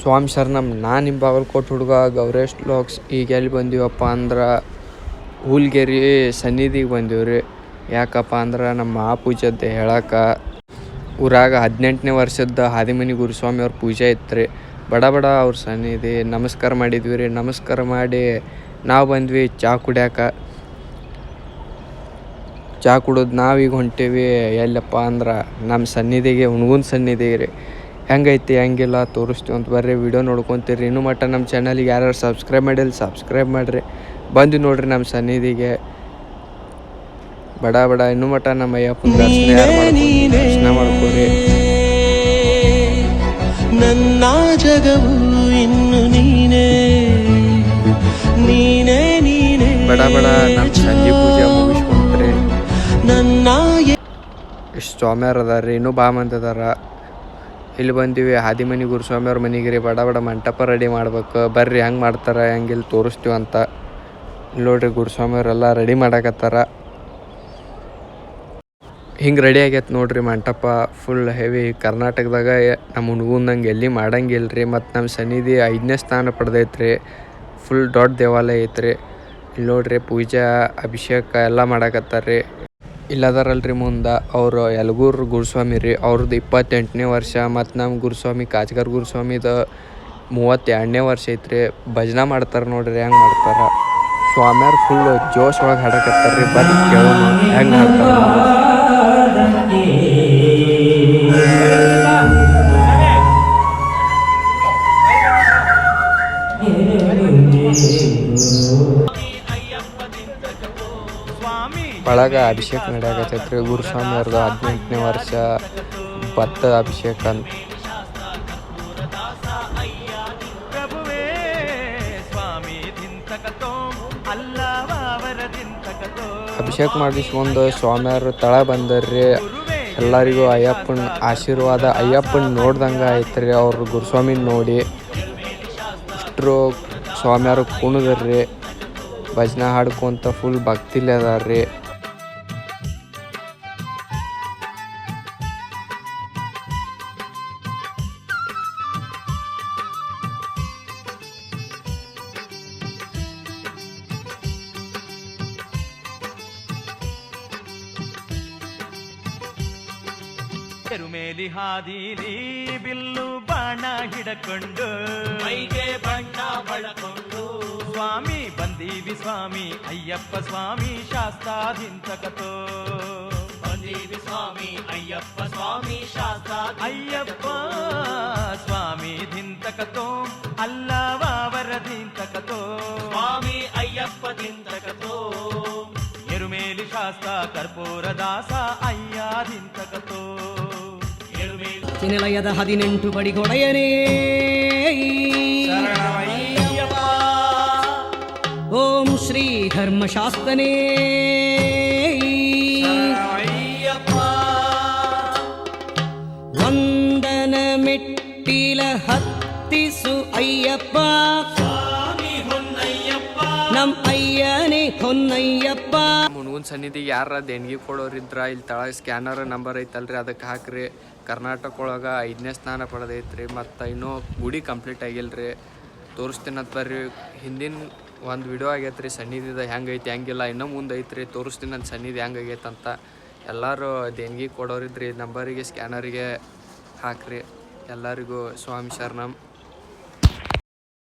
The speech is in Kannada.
ಸ್ವಾಮಿ ಸರ್ ನಮ್ಮ ನಾನು ನಿಮ್ಮ ಬಾಗಲಕೋಟೆ ಹುಡುಗ ಗೌರೇಶ್ ಲಾಕ್ಸ್, ಈಗ ಎಲ್ಲಿ ಬಂದೀವಪ್ಪ ಅಂದ್ರೆ ಹೂಲ್ಗೆರಿ ಸನ್ನಿಧಿಗೆ ಬಂದೀವಿ ರೀ. ಯಾಕಪ್ಪ ಅಂದ್ರೆ ನಮ್ಮ ಮಹಾಪೂಜದ್ದು ಹೇಳಕ್ಕೆ ಊರಾಗ ಹದಿನೆಂಟನೇ ವರ್ಷದ ಹಾದಿಮನಿ ಗುರುಸ್ವಾಮಿ ಅವ್ರ ಪೂಜೆ ಇತ್ತು ರೀ. ಬಡ ಬಡ ಅವ್ರ ಸನ್ನಿಧಿ, ನಮಸ್ಕಾರ ಮಾಡಿದ್ವಿ ರೀ. ನಮಸ್ಕಾರ ಮಾಡಿ ನಾವು ಬಂದ್ವಿ ಚಹಾ ಕುಡ್ಯಾಕ. ಚಹಾ ಕುಡಿದು ನಾವೀಗ ಹೊಂಟೀವಿ ಎಲ್ಲಪ್ಪ ಅಂದ್ರೆ ನಮ್ಮ ಸನ್ನಿಧಿಗೆ, ಹುಣ್ಗುನ್ ಸನ್ನಿಧಿ ರೀ. ಹೆಂಗೈತಿ ಹೆಂಗಿಲ್ಲ ತೋರಿಸ್ತೀವಿ ಅಂತ ಬರ್ರಿ ವಿಡಿಯೋ ನೋಡ್ಕೊತೀರಿ. ಇನ್ನೂ ಮಟ್ಟ ನಮ್ಮ ಚಾನಲಿಗೆ ಯಾರ್ಯಾರು ಸಬ್ಸ್ಕ್ರೈಬ್ ಮಾಡಿಲ್ಲ ಸಬ್ಸ್ಕ್ರೈಬ್ ಮಾಡಿರಿ. ಬಂದು ನೋಡ್ರಿ ನಮ್ಮ ಸನ್ನಿಧಿಗೆ. ಬಡ ಬಡ ಇನ್ನು ಮಟ್ಟ ನಮ್ಮ ಅಯ್ಯಪ್ಪನ ದರ್ಶನ ಯಾರು ದರ್ಶನ ಮಾಡ್ಕೊರಿ ನನ್ನ ಜಗವು ಇನ್ನು ನೀನೇ. ನೀನೇ ನೀನೇ. ಬಡ ಬಡ ನಮ್ಮ ಸಂಜೆ ಪೂಜೆ ಮುಗಿಸ್ಕೊಂತ್ರಿ. ನನ್ನ ಎಷ್ಟು ಇಷ್ಟು ಸ್ವಾಮಿಯವ್ರು ಅದಾರ ರೀ ಇನ್ನೂ ಬಾ ಮಂದಿ ಅದಾರ. ಇಲ್ಲಿ ಬಂದಿವಿ ಹಾದಿಮನಿ ಗುರುಸ್ವಾಮಿ ಅವ್ರ ಮನೆಗೆ ರೀ ಬಡ ಬಡ ಮಂಟಪ ರೆಡಿ ಮಾಡ್ಬೇಕು. ಬರ್ರಿ, ಹೆಂಗೆ ಮಾಡ್ತಾರೆ ಹೆಂಗಿಲ್ಲಿ ತೋರಿಸ್ತೀವಿ ಅಂತ. ನೋಡ್ರಿ, ಗುರುಸ್ವಾಮಿ ಅವರೆಲ್ಲ ರೆಡಿ ಮಾಡಾಕತ್ತಾರ. ಹಿಂಗೆ ರೆಡಿ ಆಗೈತೆ ನೋಡ್ರಿ ಮಂಟಪ ಫುಲ್ ಹೆವಿ ಕರ್ನಾಟಕದಾಗ ನಮ್ಮ ಹುಣ್ಗುಂದಂಗೆ ಎಲ್ಲಿ ಮಾಡಂಗಿಲ್ಲ ರೀ ಮತ್ತು ನಮ್ಮ ಸನ್ನಿಧಿ ಐದನೇ ಸ್ಥಾನ ಪಡೆದೈತ್ರಿ. ಫುಲ್ ದೊಡ್ಡ ದೇವಾಲಯ ಐತ್ರಿ. ಇಲ್ಲಿ ನೋಡ್ರಿ ಪೂಜಾ, ಅಭಿಷೇಕ ಎಲ್ಲ ಮಾಡಾಕತ್ತಾರ ರೀ ಇಲ್ಲದಾರಲ್ರಿ ಮುಂದೆ ಅವರು ಯಲಗೂರು ಗುರುಸ್ವಾಮಿ ರೀ ಅವ್ರದ್ದು ಇಪ್ಪತ್ತೆಂಟನೇ ವರ್ಷ ಮತ್ತು ನಮ್ಮ ಗುರುಸ್ವಾಮಿ ಕಾಚ್ಗಾರ್ ಗುರುಸ್ವಾಮಿದ ಮೂವತ್ತೆರಡನೇ ವರ್ಷ ಐತ್ರಿ. ಭಜನೆ ಮಾಡ್ತಾರೆ ನೋಡ್ರಿ ಹೆಂಗೆ ಮಾಡ್ತಾರೆ. ಸ್ವಾಮಿಯವ್ರು ಫುಲ್ ಜೋಶ್ ಒಳಗೆ ಹಾಡಕತ್ತಾರ ರೀ ಬರ್ರಿ ಕೇಳೋಣ ಹೆಂಗೆ ಹಾಡ್ತಾರೆ. ಒಳಗೆ ಅಭಿಷೇಕ ನಡೆಯಾಕತ್ತೈತ್ರಿ. ಗುರುಸ್ವಾಮಿ ಅವ್ರದ್ದು ಹದಿನೆಂಟನೇ ವರ್ಷ ಭತ್ತ ಅಭಿಷೇಕ ಅಂತ. ಅಭಿಷೇಕ್ ಮಾಡಿಸ್ಕೊಂಡು ಸ್ವಾಮಿಯವರು ತಳ ಬಂದರ್ರಿ. ಎಲ್ಲರಿಗೂ ಅಯ್ಯಪ್ಪನ ಆಶೀರ್ವಾದ. ಅಯ್ಯಪ್ಪನ ನೋಡ್ದಂಗೆ ಐತ್ರಿ ಅವ್ರು ಗುರುಸ್ವಾಮಿ ನೋಡಿ. ಇಷ್ಟರು ಸ್ವಾಮಿಯವರು ಕುಣಿದ್ರಿ. ಭಜನೆ ಹಾಡ್ಕೊಂತ ಫುಲ್ ಭಕ್ತಿಲಿ ಅದಾರ್ರಿ. ಎರುಮೇಲಿ ಹಾದಿಲಿ ಬಿಲ್ಲು ಬಾಣ ಹಿಡಕೊಂಡು ಮೈಗೆ ಬಣ್ಣ ಬಳಕೊಂಡು ಸ್ವಾಮಿ ಬಂದೀವಿ ಸ್ವಾಮಿ ಅಯ್ಯಪ್ಪ ಸ್ವಾಮಿ ಶಾಸ್ತಾದಿಂತಕತೋ ಬಂದೀವಿ ಸ್ವಾಮಿ ಅಯ್ಯಪ್ಪ ಸ್ವಾಮಿ ಶಾಸ್ತ್ರ ಅಯ್ಯಪ್ಪ ಸ್ವಾಮಿ ದಿಂತಕತೋ ಅಲ್ಲವಾವರ ದಿಂತಕತೋ ಸ್ವಾಮಿ ಅಯ್ಯಪ್ಪ ದಿಂತಕತೋ ಎರುಮೇಲಿ ಶಾಸ್ತ ಕರ್ಪೂರ ದಾಸ நிலையத ஹதினென்று படி கொடையனே ஓம் ஸ்ரீ தர்மசாஸ்தனே வந்தனமெட்டில ஹத்திசு ஐயப்பா நம் ஐயனே பொன்னையப்பா. ಅಯ್ಯನೇ ಸನ್ನಿಧಿ ಯಾರ ದೇಣಿಗೆ ಕೊಡೋರಿದ್ರ ಇಲ್ಲಿ ತಳ ಸ್ಕ್ಯಾನರ್ ನಂಬರ್ ಐತಲ್ರಿ ಅದಕ್ಕೆ ಹಾಕ್ರಿ. ಕರ್ನಾಟಕ ಒಳಗೆ ಐದನೇ ಸ್ಥಾನ ಪಡೆದೈತ್ರಿ, ಮತ್ತು ಇನ್ನೂ ಗುಡಿ ಕಂಪ್ಲೀಟ್ ಆಗಿಲ್ರಿ. ತೋರಿಸ್ತೀನಂತ ಬರ್ರಿ. ಹಿಂದಿನ ಒಂದು ವಿಡಿಯೋ ಆಗೈತೆ ರೀ ಸನ್ನಿಧಿದ ಹೆಂಗೈತೆ ಹೆಂಗಿಲ್ಲ, ಇನ್ನೂ ಮುಂದೆ ಐತ್ರಿ. ತೋರಿಸ್ತೀನಿ ನನ್ನ ಸನ್ನಿಧಿ ಹೆಂಗಾಗೈತೆ ಅಂತ. ಎಲ್ಲರೂ ದೇಣಿಗೆ ಕೊಡೋರಿದ್ರಿ ನಂಬರಿಗೆ ಸ್ಕ್ಯಾನರಿಗೆ ಹಾಕ್ರಿ. ಎಲ್ಲರಿಗೂ ಸ್ವಾಮಿ ಶರಣಂ.